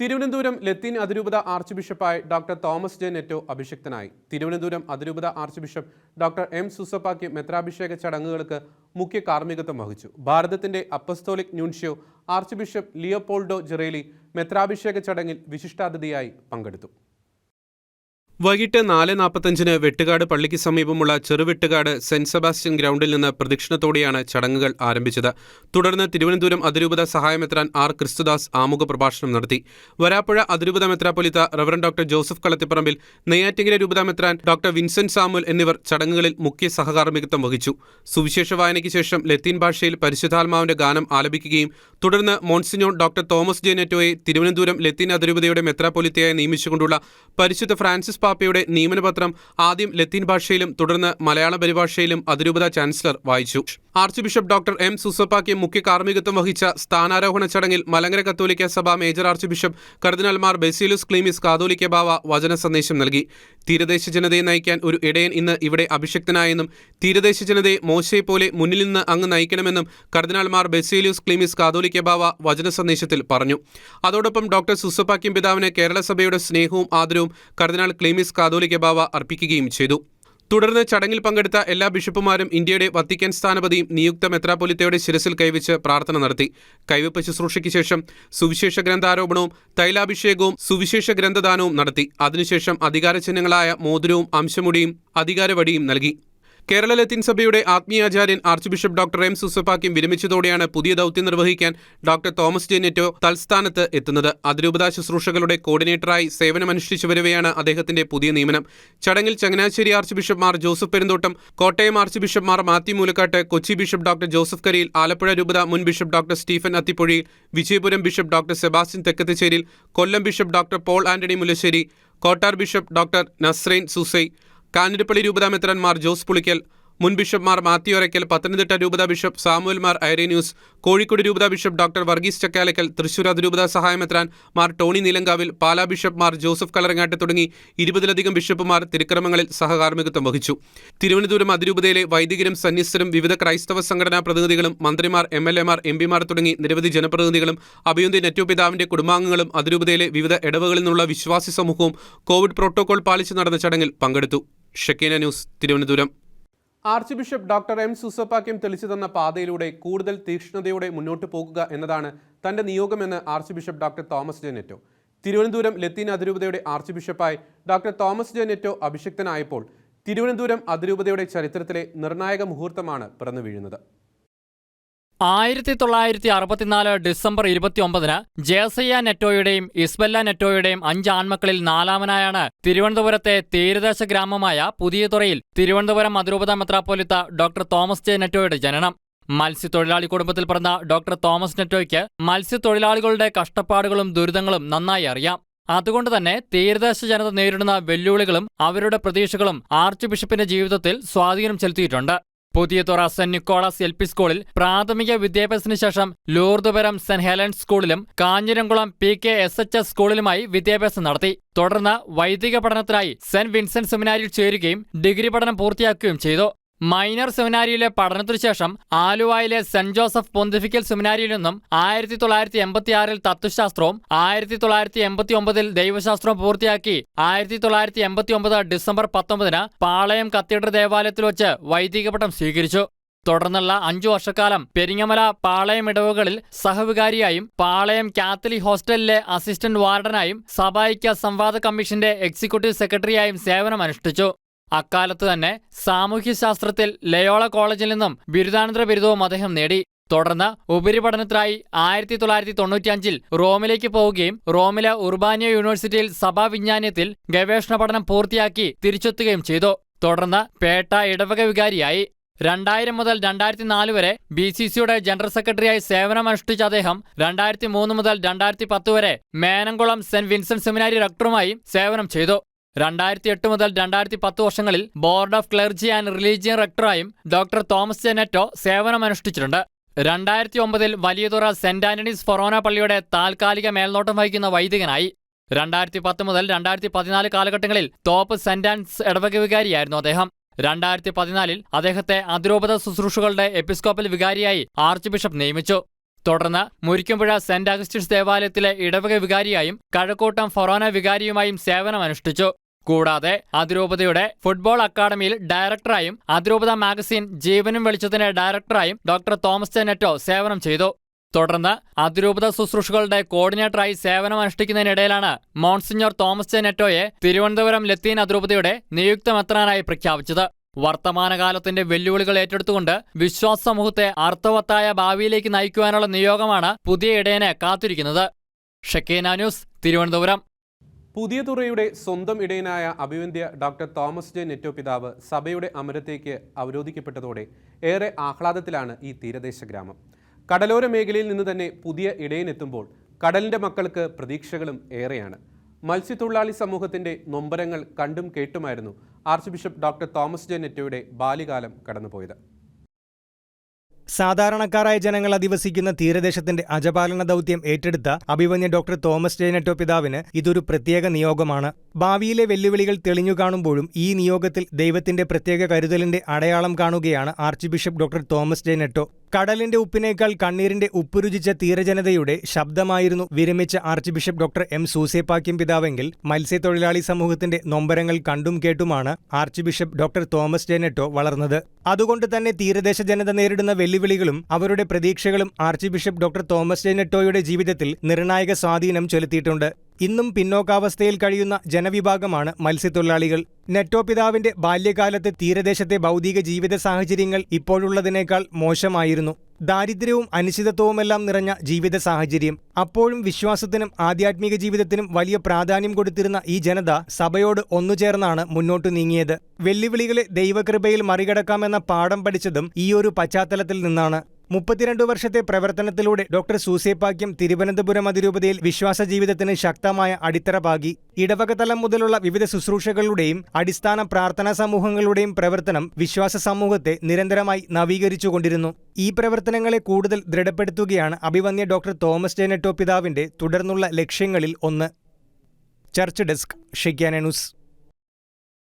തിരുവനന്തപുരം ലത്തീൻ അതിരൂപത ആർച്ച് ബിഷപ്പായി ഡോക്ടർ തോമസ് ജെ നെറ്റോ അഭിഷിക്തനായി. തിരുവനന്തപുരം അതിരൂപത ആർച്ച് ബിഷപ്പ് ഡോക്ടർ എം സുസപ്പാക്കി മെത്രാഭിഷേക ചടങ്ങുകൾക്ക് മുഖ്യ കാർമ്മികത്വം വഹിച്ചു. ഭാരതത്തിന്റെ apostolic nuncio archbishop Leopoldo Girelli മെത്രാഭിഷേക ചടങ്ങിൽ വിശിഷ്ടാതിഥിയായി പങ്കെടുത്തു. വൈകിട്ട് നാല് നാൽപ്പത്തഞ്ചിന് വെട്ടുകാട് പള്ളിക്ക് സമീപമുള്ള ചെറുവെട്ടുകാട് സെന്റ് സെബാസ്റ്റ്യൻ ഗ്രൗണ്ടിൽ നിന്ന് പ്രദക്ഷിണത്തോടെയാണ് ചടങ്ങുകൾ ആരംഭിച്ചത്. തുടർന്ന് തിരുവനന്തപുരം അതിരൂപത സഹായമെത്രാൻ ആർ ക്രിസ്തുദാസ് ആമുഖ പ്രഭാഷണം നടത്തി. വരാപ്പുഴ അതിരൂപത മെത്രാപ്പൊലിത്ത reverend doctor Joseph Kalathiparambil Neyyattinkara രൂപത മെത്രാൻ ഡോക്ടർ വിൻസെന്റ് സാമുൽ എന്നിവർ ചടങ്ങുകളിൽ മുഖ്യ സഹകാർമ്മികത്വം വഹിച്ചു. സുവിശേഷ വായനയ്ക്ക് ശേഷം ലത്തീൻ ഭാഷയിൽ പരിശുദ്ധാത്മാവിന്റെ ഗാനം ആലപിക്കുകയും തുടർന്ന് മോൺസിനോൺ ഡോക്ടർ തോമസ് ജെ നെറ്റോയെ തിരുവനന്തപുരം ലത്തീൻ അതിരൂപതയുടെ മെത്രാപ്പൊലിത്തയായി നിയമിച്ചുകൊണ്ടുള്ള പരിശുദ്ധ ഫ്രാൻസിസ് പാപ്പയുടെ നിയമനപത്രം ആദ്യം ലത്തീൻ ഭാഷയിലും തുടർന്ന് മലയാള പരിഭാഷയിലും അതിരൂപത ചാൻസലർ വായിച്ചു. ആർച്ച് ബിഷപ്പ് ഡോക്ടർ എം സുസപ്പാക്കി മുഖ്യ കാർമ്മികത്വം വഹിച്ച സ്ഥാനാരോഹണ ചടങ്ങിൽ മലങ്കര കത്തോലിക്ക സഭ മേജർ ആർച്ച് ബിഷപ്പ് കർദിനാൾമാർ ബെസീലുസ് ക്ലീമിസ് കാതോലിക്ക ബാവ വചന സന്ദേശം നൽകി. തീരദേശ ജനതയെ നയിക്കാൻ ഒരു ഇടയൻ ഇന്ന് ഇവിടെ അഭിഷക്തനായെന്നും തീരദേശ ജനതയെ മോശയെ പോലെ മുന്നിൽ നിന്ന് അങ്ങ് നയിക്കണമെന്നും കർദിനാൾമാർ ബെസീലിയസ് ക്ലീമിസ് കാതോലിക്ക ബാവ വചന സന്ദേശത്തിൽ പറഞ്ഞു. അതോടൊപ്പം ഡോക്ടർ സുസപ്പാക്യം പിതാവിന് കേരള സഭയുടെ സ്നേഹവും ആദരവും കർദിനാൾ ക്ലീമിസ് കാതോലിക്ക ബാവ അർപ്പിക്കുകയും ചെയ്തു. തുടർന്ന് ചടങ്ങിൽ പങ്കെടുത്ത എല്ലാ ബിഷപ്പുമാരും ഇന്ത്യയുടെ വത്തിക്കാൻ സ്ഥാനപതിയും നിയുക്ത മെത്രാപൊലിത്തയുടെ ശിരസിൽ കൈവച്ച് പ്രാർത്ഥന നടത്തി. കൈവപ്പ് ശുശ്രൂഷയ്ക്ക് ശേഷം സുവിശേഷ ഗ്രന്ഥാരോപണവും തൈലാഭിഷേകവും സുവിശേഷ ഗ്രന്ഥദാനവും നടത്തി. അതിനുശേഷം അധികാര ചിഹ്നങ്ങളായ മോതിരവും അംശമുടിയും അധികാരവടിയും നൽകി. കേരള ലത്തീൻ സഭയുടെ ആത്മീയാചാര്യൻ ആർച്ച് ബിഷപ്പ് ഡോക്ടർ എം സുസപ്പാക്കിയും വിരമിച്ചതോടെയാണ് പുതിയ ദൗത്യം നിർവഹിക്കാൻ ഡോക്ടർ തോമസ് ജെ നെറ്റോ തൽസ്ഥാനത്ത് എത്തുന്നത്. അതിരൂപതാ ശുശ്രൂഷകളുടെ കോർഡിനേറ്ററായി സേവനമനുഷ്ഠിച്ചു വരവെയാണ് അദ്ദേഹത്തിന്റെ പുതിയ നിയമനം. ചടങ്ങിൽ Changanassery arch ബിഷപ്പ്മാർ Joseph Perumthottam Kottayam arch ബിഷപ്പ്മാർ Mathew Moolakkattu Kochi bishop doctor Joseph Kariyil Alappuzha രൂപത മുൻ bishop doctor Stephen Athipozhiyil Vijayapuram bishop doctor Sebastian തെക്കത്തശ്ശേരിയിൽ Kollam bishop doctor Paul Antony Mullassery Kottar bishop doctor Nazarene Susai Kanjirappally രൂപതാ മെത്രാൻമാർ ജോസ് പുളിക്കൽ മുൻ ബിഷപ്പ്മാർ മാത്യു അരയ്ക്കൽ പത്തനംതിട്ട രൂപതാ ബിഷപ്പ് സാമുവൽ മാർ ഐറേന്യൂസ് കോഴിക്കോട് രൂപതാ ബിഷപ്പ് ഡോക്ടർ വർഗീസ് ചക്കാലക്കൽ തൃശൂർ അതിരൂപതാ സഹായമെത്രാൻ മാർ ടോണി നീലങ്കാവിൽ പാലാ ബിഷപ്പ്മാർ ജോസഫ് കളറങ്ങാട്ട് തുടങ്ങി ഇരുപതിലധികം ബിഷപ്പുമാർ തിരുക്രമങ്ങളിൽ സഹകാർമ്മികത്വം വഹിച്ചു. തിരുവനന്തപുരം അതിരൂപതയിലെ വൈദികരും സന്യസ്തരും വിവിധ ക്രൈസ്തവ സംഘടനാ പ്രതിനിധികളും മന്ത്രിമാർ എം എൽ എമാർ എം പിമാർ തുടങ്ങി നിരവധി ജനപ്രതിനിധികളും അഭിയുന്തി നെറ്റോ പിതാവിന്റെ കുടുംബാംഗങ്ങളും അതിരൂപതയിലെ വിവിധ ഇടവകളിൽ നിന്നുള്ള വിശ്വാസി സമൂഹവും കോവിഡ് പ്രോട്ടോകോൾ പാലിച്ച് നടന്ന ചടങ്ങിൽ പങ്കെടുത്തു. Shekinah news Thiruvananthapuram. Archbishop doctor M Soosapakiam തെളിച്ചു തന്ന പാതയിലൂടെ കൂടുതൽ തീക്ഷ്ണതയോടെ മുന്നോട്ട് പോകുക എന്നതാണ് തന്റെ നിയോഗമെന്ന് archbishop doctor Thomas J Netto Thiruvananthapuram ലത്തീൻ അതിരൂപതയുടെ ആർച്ച് ബിഷപ്പായി ഡോക്ടർ തോമസ് ജെനെറ്റോ അഭിഷിക്തനായപ്പോൾ തിരുവനന്തപുരം അതിരൂപതയുടെ ചരിത്രത്തിലെ നിർണായക മുഹൂർത്തമാണ് പിറന്നു വീഴുന്നത്. ആയിരത്തി തൊള്ളായിരത്തി അറുപത്തിനാല് ഡിസംബർ ഇരുപത്തിയൊമ്പതിന് ജേസയ്യ നെറ്റോയുടെയും ഇസ്ബല്ല നെറ്റോയുടെയും അഞ്ച് ആൺമക്കളിൽ നാലാമനായാണ് തിരുവനന്തപുരത്തെ തീരദേശ ഗ്രാമമായ പുതിയതുറയിൽ തിരുവനന്തപുരം അതിരൂപത മെത്രാപ്പോലിത്ത ഡോക്ടർ തോമസ് ജെ നെറ്റോയുടെ ജനനം. മത്സ്യത്തൊഴിലാളി കുടുംബത്തിൽ പിറന്ന ഡോക്ടർ തോമസ് നെറ്റോയ്ക്ക് മത്സ്യത്തൊഴിലാളികളുടെ കഷ്ടപ്പാടുകളും ദുരിതങ്ങളും നന്നായി അറിയാം. അതുകൊണ്ട് തന്നെ തീരദേശ ജനത നേരിടുന്ന വെല്ലുവിളികളും അവരുടെ പ്രതീക്ഷകളും ആർച്ച് ബിഷപ്പിന്റെ ജീവിതത്തിൽ സ്വാധീനം ചെലുത്തിയിട്ടുണ്ട്. Puthiyathura saint Nicholas L P സ്കൂളിൽ പ്രാഥമിക വിദ്യാഭ്യാസത്തിന് ശേഷം ലൂർദുപുരം സെന്റ് ഹെലൻസ് സ്കൂളിലും Kanjiramkulam P K S H S സ്കൂളിലുമായി വിദ്യാഭ്യാസം നടത്തി. തുടർന്ന് വൈദിക പഠനത്തിനായി സെന്റ് വിൻസെന്റ് സെമിനാരിയിൽ ചേരുകയും ഡിഗ്രി പഠനം പൂർത്തിയാക്കുകയും ചെയ്തു. മൈനർ സെമിനാരിയിലെ പഠനത്തിനു ശേഷം ആലുവായിലെ സെന്റ് ജോസഫ് പൊന്തിഫിക്കൽ സെമിനാരിയിൽ നിന്നും ആയിരത്തി തൊള്ളായിരത്തി എൺപത്തിയാറിൽ തത്വശാസ്ത്രവും ആയിരത്തി തൊള്ളായിരത്തി എൺപത്തി ഒമ്പതിൽ ദൈവശാസ്ത്രവും പൂർത്തിയാക്കി ആയിരത്തി തൊള്ളായിരത്തി എൺപത്തി ഒമ്പത് ഡിസംബർ പത്തൊമ്പതിന് പാളയം കത്തീഡ്രൽ ദേവാലയത്തിൽ വെച്ച് വൈദിക പട്ടം സ്വീകരിച്ചു. തുടർന്നുള്ള അഞ്ചു വർഷക്കാലം പെരിങ്ങമല പാളയം ഇടവുകളിൽ സഹവികാരിയായും പാളയം കാത്തലിക് ഹോസ്റ്റലിലെ അസിസ്റ്റന്റ് വാർഡനായും സഭായിക്ക സംവാദ കമ്മീഷന്റെ എക്സിക്യൂട്ടീവ് സെക്രട്ടറിയായും സേവനമനുഷ്ഠിച്ചു. അക്കാലത്ത് തന്നെ സാമൂഹ്യശാസ്ത്രത്തിൽ ലയോള കോളേജിൽ നിന്നും ബിരുദാനന്തര ബിരുദവും അദ്ദേഹം നേടി. തുടർന്ന് ഉപരിപഠനത്തിനായി ആയിരത്തി തൊള്ളായിരത്തി തൊണ്ണൂറ്റിയഞ്ചിൽ റോമിലേക്ക് പോവുകയും റോമിലെ ഉർബാനിയ യൂണിവേഴ്സിറ്റിയിൽ സഭാ വിജ്ഞാനത്തിൽ ഗവേഷണ പഠനം പൂർത്തിയാക്കി തിരിച്ചെത്തുകയും ചെയ്തു. തുടർന്ന് പേട്ട ഇടവക വികാരിയായി. രണ്ടായിരം മുതൽ രണ്ടായിരത്തി നാല് വരെ ബി സി സിയുടെ ജനറൽ സെക്രട്ടറിയായി സേവനമനുഷ്ഠിച്ച അദ്ദേഹം രണ്ടായിരത്തി മൂന്ന് മുതൽ രണ്ടായിരത്തി പത്ത് വരെ മേനംകുളം സെന്റ് വിൻസെന്റ് സെമിനാരി റക്ടറുമായി സേവനം ചെയ്തു. രണ്ടായിരത്തി എട്ട് മുതൽ രണ്ടായിരത്തി പത്ത് വർഷങ്ങളിൽ board of clergy and religion റക്ടറായും doctor Thomas ജെനറ്റോ സേവനമനുഷ്ഠിച്ചിട്ടുണ്ട് രണ്ടായിരത്തി ഒമ്പതിൽ വലിയതുറ സെന്റ് ആന്റണീസ് ഫൊറോന പള്ളിയുടെ താൽക്കാലിക മേൽനോട്ടം വഹിക്കുന്ന വൈദികനായി. രണ്ടായിരത്തി പത്ത് മുതൽ രണ്ടായിരത്തി പതിനാല് കാലഘട്ടങ്ങളിൽ തോപ്പ് സെന്റ് ആൻസ് ഇടവക വികാരിയായിരുന്നു അദ്ദേഹം. രണ്ടായിരത്തി പതിനാലിൽ അദ്ദേഹത്തെ അതിരൂപത ശുശ്രൂഷകളുടെ എപ്പിസ്കോപ്പൽ വികാരിയായി ആർച്ച് ബിഷപ്പ് നിയമിച്ചു. തുടർന്ന് മുരിക്കുമ്പുഴ സെന്റ് അഗസ്റ്റിൻസ് ദേവാലയത്തിലെ ഇടവക വികാരിയായും കഴക്കൂട്ടം ഫൊറോന വികാരിയുമായും സേവനമനുഷ്ഠിച്ചു കൂടാതെ അതിരൂപതയുടെ ഫുട്ബോൾ അക്കാദമിയിൽ ഡയറക്ടറായും അതിരൂപത മാഗസിൻ ജീവനും വെളിച്ചത്തിന്റെ ഡയറക്ടറായും ഡോക്ടർ തോമസ് ചെന്നറ്റോ സേവനം ചെയ്തു. തുടർന്ന് അതിരൂപത ശുശ്രൂഷകളുടെ കോർഡിനേറ്ററായി സേവനമനുഷ്ഠിക്കുന്നതിനിടയിലാണ് മോൺസിഞ്ഞോർ തോമസ് ചെന്നറ്റോയെ തിരുവനന്തപുരം ലത്തീൻ അതിരൂപതയുടെ നിയുക്ത മെത്രാനായി പ്രഖ്യാപിച്ചത്. വർത്തമാനകാലത്തിന്റെ വെല്ലുവിളികൾ ഏറ്റെടുത്തുകൊണ്ട് വിശ്വാസ സമൂഹത്തെ അർത്ഥവത്തായ ഭാവിയിലേക്ക് നയിക്കുവാനുള്ള നിയോഗമാണ് പുതിയ ഇടയനെ കാത്തിരിക്കുന്നത്. ഷക്കീന ന്യൂസ് തിരുവനന്തപുരം. പുതിയ തുറയുടെ സ്വന്തം ഇടയനായ അഭിവന്ദ്യ ഡോക്ടർ തോമസ് ജെ നെറ്റോ പിതാവ് സഭയുടെ അമരത്തേക്ക് അവരോധിക്കപ്പെട്ടതോടെ ഏറെ ആഹ്ലാദത്തിലാണ് ഈ തീരദേശ ഗ്രാമം. കടലോര മേഖലയിൽ നിന്ന് തന്നെ പുതിയ ഇടയനെത്തുമ്പോൾ കടലിന്റെ മക്കൾക്ക് പ്രതീക്ഷകളും ഏറെയാണ്. മത്സ്യത്തൊഴിലാളി സമൂഹത്തിന്റെ നൊമ്പരങ്ങൾ കണ്ടും കേട്ടുമായിരുന്നു archbishop doctor Thomas J നെറ്റോയുടെ ബാല്യകാലം കടന്നുപോയത്. സാധാരണക്കാരായ ജനങ്ങൾ അധിവസിക്കുന്ന തീരദേശത്തിന്റെ അജപാലന ദൗത്യം ഏറ്റെടുത്ത അഭിമന്യ ഡോക്ടർ തോമസ് ജേനറ്റോ പിതാവിന് ഇതൊരു പ്രത്യേക നിയോഗമാണ്. ഭാവിയിലെ വെല്ലുവിളികൾ തെളിഞ്ഞു കാണുമ്പോഴും ഈ നിയോഗത്തിൽ ദൈവത്തിന്റെ പ്രത്യേക കരുതലിന്റെ അടയാളം കാണുകയാണ് archbishop doctor Thomas J Netto കടലിന്റെ ഉപ്പിനേക്കാൾ കണ്ണീരിന്റെ ഉപ്പുരുചിച്ച തീരജനതയുടെ ശബ്ദമായിരുന്നു വിരമിച്ച archbishop doctor M Soosapakiam പിതാവെങ്കിൽ മത്സ്യത്തൊഴിലാളി സമൂഹത്തിന്റെ നൊമ്പരങ്ങൾ കണ്ടും കേട്ടുമാണ് archbishop doctor Thomas J Netto വളർന്നത്. അതുകൊണ്ട് തന്നെ തീരദേശ ജനത നേരിടുന്ന വെല്ലുവിളികളും അവരുടെ പ്രതീക്ഷകളും ആർച്ച് ബിഷപ്പ് ഡോക്ടർ തോമസ് ജേനറ്റോയുടെ ജീവിതത്തിൽ നിർണായക സ്വാധീനം ചെലുത്തിയിട്ടുണ്ട്. ഇന്നും പിന്നോക്കാവസ്ഥയിൽ കഴിയുന്ന ജനവിഭാഗമാണ് മത്സ്യത്തൊഴിലാളികൾ. നെറ്റോ പിതാവിന്റെ ബാല്യകാലത്ത് തീരദേശത്തെ ഭൗതിക ജീവിത സാഹചര്യങ്ങൾ ഇപ്പോഴുള്ളതിനേക്കാൾ മോശമായിരുന്നു. ദാരിദ്ര്യവും അനിശ്ചിതത്വവുമെല്ലാം നിറഞ്ഞ ജീവിത സാഹചര്യം. അപ്പോഴും വിശ്വാസത്തിനും ആധ്യാത്മിക ജീവിതത്തിനും വലിയ പ്രാധാന്യം കൊടുത്തിരുന്ന ഈ ജനത സഭയോട് ഒന്നുചേർന്നാണ് മുന്നോട്ടു നീങ്ങിയത്. വെല്ലുവിളികളെ ദൈവകൃപയിൽ മറികടക്കാമെന്ന പാഠം പഠിച്ചതും ഈയൊരു പശ്ചാത്തലത്തിൽ നിന്നാണ്. മുപ്പത്തിരണ്ട് വർഷത്തെ പ്രവർത്തനത്തിലൂടെ ഡോക്ടർ സൂസേപ്പാക്യം തിരുവനന്തപുരം അതിരൂപതയിൽ വിശ്വാസ ജീവിതത്തിന് ശക്തമായ അടിത്തറ പാകി ഇടവകതലം മുതലുള്ള വിവിധ ശുശ്രൂഷകളുടെയും അടിസ്ഥാന പ്രാർത്ഥനാ സമൂഹങ്ങളുടെയും പ്രവർത്തനം വിശ്വാസ സമൂഹത്തെ നിരന്തരമായി നവീകരിച്ചുകൊണ്ടിരുന്നു. ഈ പ്രവർത്തനങ്ങളെ കൂടുതൽ ദൃഢപ്പെടുത്തുകയാണ് അഭിവന്യ ഡോക്ടർ തോമസ് ജേനറ്റോ പിതാവിന്റെ തുടർന്നുള്ള ലക്ഷ്യങ്ങളിൽ ഒന്ന്. Church desk ഷിക്യാനുസ്